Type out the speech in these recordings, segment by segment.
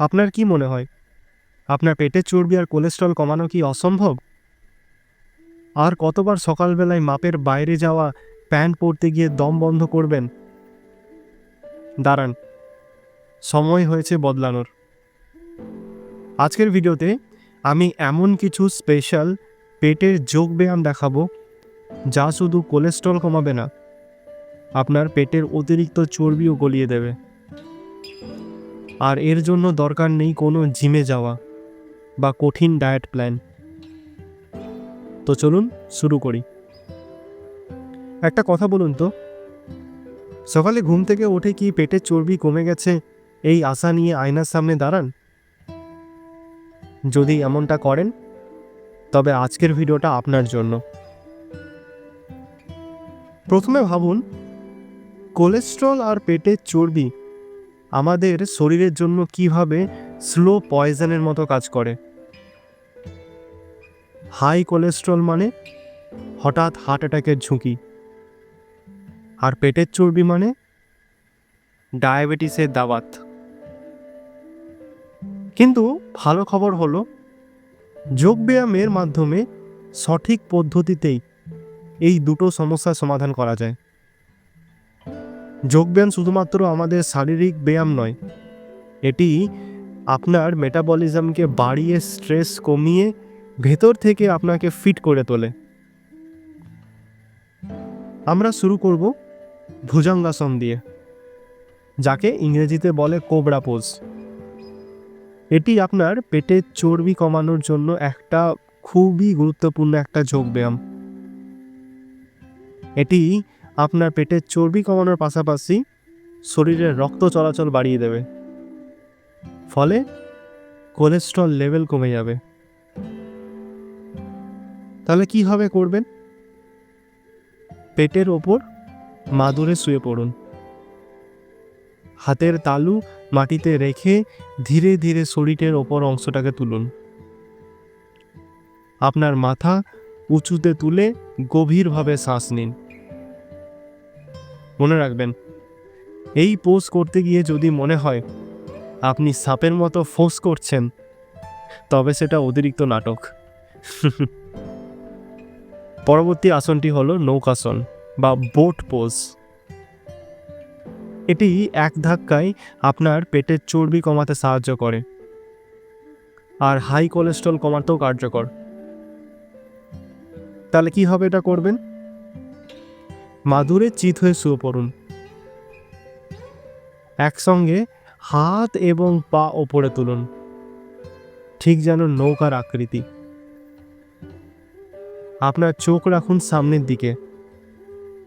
আপনার কি মনে হয়? আপনার পেটের চর্বি আর কোলেস্ট্রল কমানো কি অসম্ভব? আর কতবার সকালবেলায় মাপের বাইরে যাওয়া, প্যান্ট পরতে গিয়ে দম বন্ধ করবেন? দাঁড়ান, সময় হয়েছে বদলানোর। আজকের ভিডিওতে আমি এমন কিছু স্পেশাল পেটের যোগ ব্যায়াম দেখাবো, যা শুধু কোলেস্ট্রল কমাবে না, আপনার পেটের অতিরিক্ত চর্বিও গলিয়ে দেবে। আর এর জন্য দরকার নেই কোনো জিমে যাওয়া বা কঠিন ডায়েট প্ল্যান। তো চলুন শুরু করি। একটা কথা বলুন তো, সকালে ঘুম থেকে ওঠে কি পেটের চর্বি কমে গেছে এই আশা নিয়ে আয়নার সামনে দাঁড়ান? যদি এমনটা করেন, তবে আজকের ভিডিওটা আপনার জন্য। প্রথমে ভাবুন, কোলেস্ট্রল আর পেটের চর্বি আমাদের শরীরের জন্য কীভাবে স্লো পয়জনের মতো কাজ করে? হাই কোলেস্ট্রল মানে হঠাৎ হার্ট অ্যাটাকের ঝুঁকি। আর পেটের চর্বি মানে ডায়াবেটিসের দাওয়াত কিন্তু ভালো খবর হলো, যোগব্যায়ামের মাধ্যমে সঠিক পদ্ধতিতেই এই দুটো সমস্যার সমাধান করা যায়। যোগব্যায়াম শুধুমাত্র আমাদের শারীরিক ব্যায়াম নয়, এটি আপনার মেটাবলিজমকে বাড়িয়ে স্ট্রেস কমিয়ে ভেতর থেকে আপনাকে ফিট করে তোলে। আমরা শুরু করব ভুজঙ্গাসন দিয়ে, যাকে ইংরেজিতে বলে কোবরা পোজ এটি আপনার পেটের চর্বি কমানোর জন্য একটা খুবই গুরুত্বপূর্ণ একটা যোগব্যায়াম। এটি আপনার পেটের চর্বি কমানোর পাশাপাশি শরীরের রক্ত চলাচল বাড়িয়ে দেবে। ফলে কোলেস্ট্রল লেভেল কমে যাবে। তাহলে কীভাবে করবেন? পেটের ওপর মাদুরে শুয়ে পড়ুন। হাতের তালু মাটিতে রেখে ধীরে ধীরে শরীরের ওপর অংশটাকে তুলুন। আপনার মাথা উঁচুতে তুলে গভীরভাবে শ্বাস নিন। মনে রাখবেন, এই পোজ করতে গিয়ে যদি মনে হয় আপনি সাপের মতো ফোঁস করছেন, তবে সেটা অতিরিক্ত নাটক। পরবর্তী আসনটি হলো নৌকাসন বা বোট পোজ। এটি এক ধাক্কায় আপনার পেটের চর্বি কমাতে সাহায্য করে আর হাই কোলেস্ট্রল কমাতেও কার্যকর। তাহলে কি হবে এটা করবেন? মাদুরে চিত হয়ে শুয়ে পড়ুন। একসঙ্গে হাত এবং পা ওপরে তুলুন। ঠিক যেন নৌকার আকৃতি। আপনার চোখ রাখুন সামনের দিকে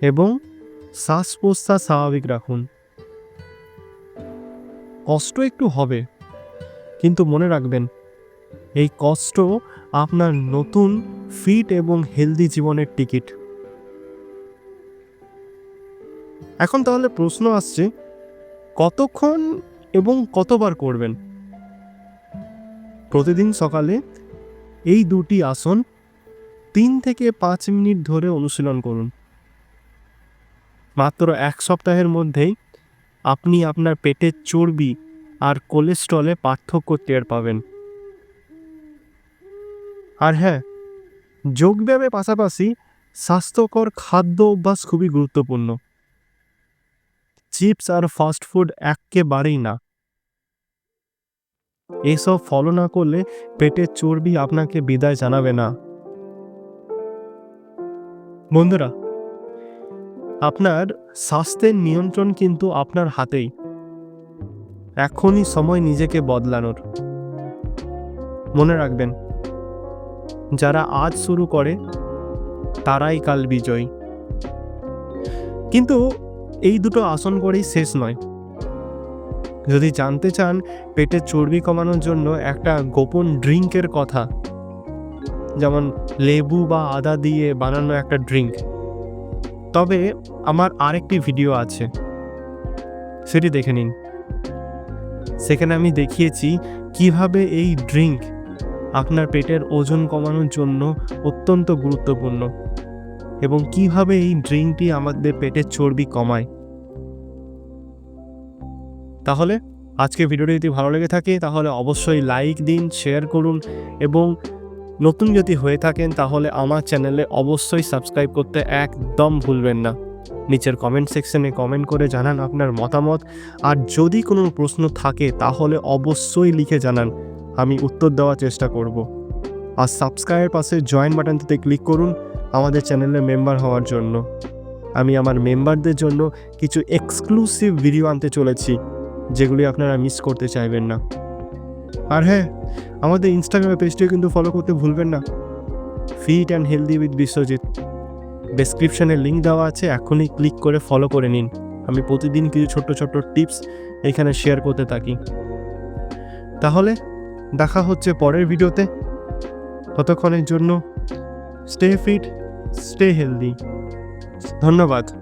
এবং শ্বাস প্রশ্বাস স্বাভাবিক রাখুন। কষ্ট একটু হবে, কিন্তু মনে রাখবেন, এই কষ্ট আপনার নতুন, ফিট এবং হেলদি জীবনের টিকিট। এখন তাহলে প্রশ্ন আসছে, কতক্ষণ এবং কতবার করবেন? প্রতিদিন সকালে এই দুটি আসন তিন থেকে পাঁচ মিনিট ধরে অনুশীলন করুন। মাত্র এক সপ্তাহের মধ্যেই আপনি আপনার পেটের চর্বি আর কোলেস্ট্রলে পার্থক্য টের পাবেন। আর হ্যাঁ যোগব্যায়ামের পাশাপাশি স্বাস্থ্যকর খাদ্য অভ্যাস খুবই গুরুত্বপূর্ণ। চিপস আর ফাস্ট ফুড একেবারেই না। এসব ফলো না করলে পেটের চর্বি আপনাকে বিদায় জানাবে না। বন্ধুরা, আপনার স্বাস্থ্যের নিয়ন্ত্রণ কিন্তু আপনার হাতেই। এখনই সময় নিজেকে বদলানোর। মনে রাখবেন, যারা আজ শুরু করে, তারাই কাল বিজয়ী। কিন্তু এই দুটো আসন করেই শেষ নয়। যদি জানতে চান পেটের চর্বি কমানোর জন্য একটা গোপন ড্রিঙ্কের কথা, যেমন লেবু বা আদা দিয়ে বানানো একটা ড্রিঙ্ক, তবে আমার আরেকটি ভিডিও আছে। সেটি দেখে নিন। সেখানে আমি দেখিয়েছি কীভাবে এই ড্রিঙ্ক আপনার পেটের ওজন কমানোর জন্য অত্যন্ত গুরুত্বপূর্ণ। এবং কীভাবে এই ড্রিঙ্কটি আমাদের পেটের চর্বি কমায়। তাহলে, আজকে ভিডিওটি যদি ভালো লেগে থাকে, তাহলে অবশ্যই লাইক দিন, শেয়ার করুন এবং নতুন যদি হয়ে থাকেন, তাহলে আমার চ্যানেলে অবশ্যই সাবস্ক্রাইব করতে একদম ভুলবেন না। নিচের কমেন্ট সেকশনে কমেন্ট করে জানান আপনার মতামত। আর যদি কোনো প্রশ্ন থাকে, তাহলে অবশ্যই লিখে জানান। আমি উত্তর দেওয়ার চেষ্টা করব। আর সাবস্ক্রাইবের পাশে জয়েন বাটনটিতে ক্লিক করুন। আমাদের চ্যানেলে মেম্বার হওয়ার জন্য। আমি আমার মেম্বারদের জন্য কিছু এক্সক্লুসিভ ভিডিও আনতে চলেছি, যেগুলি আপনারা মিস করতে চাইবেন না। আর হ্যাঁ আমাদের ইনস্টাগ্রামে পেজটিও কিন্তু ফলো করতে ভুলবেন না। Fit and healthy with Biswajit ডেসক্রিপশনে লিঙ্ক দেওয়া আছে, এখনই ক্লিক করে ফলো করে নিন। আমি প্রতিদিন কিছু ছোট্ট ছোট্ট টিপস এখানে শেয়ার করতে থাকি। তাহলে, দেখা হচ্ছে পরের ভিডিওতে ততক্ষণের জন্য স্টে ফিট স্টে হেলদি ধন্যবাদ।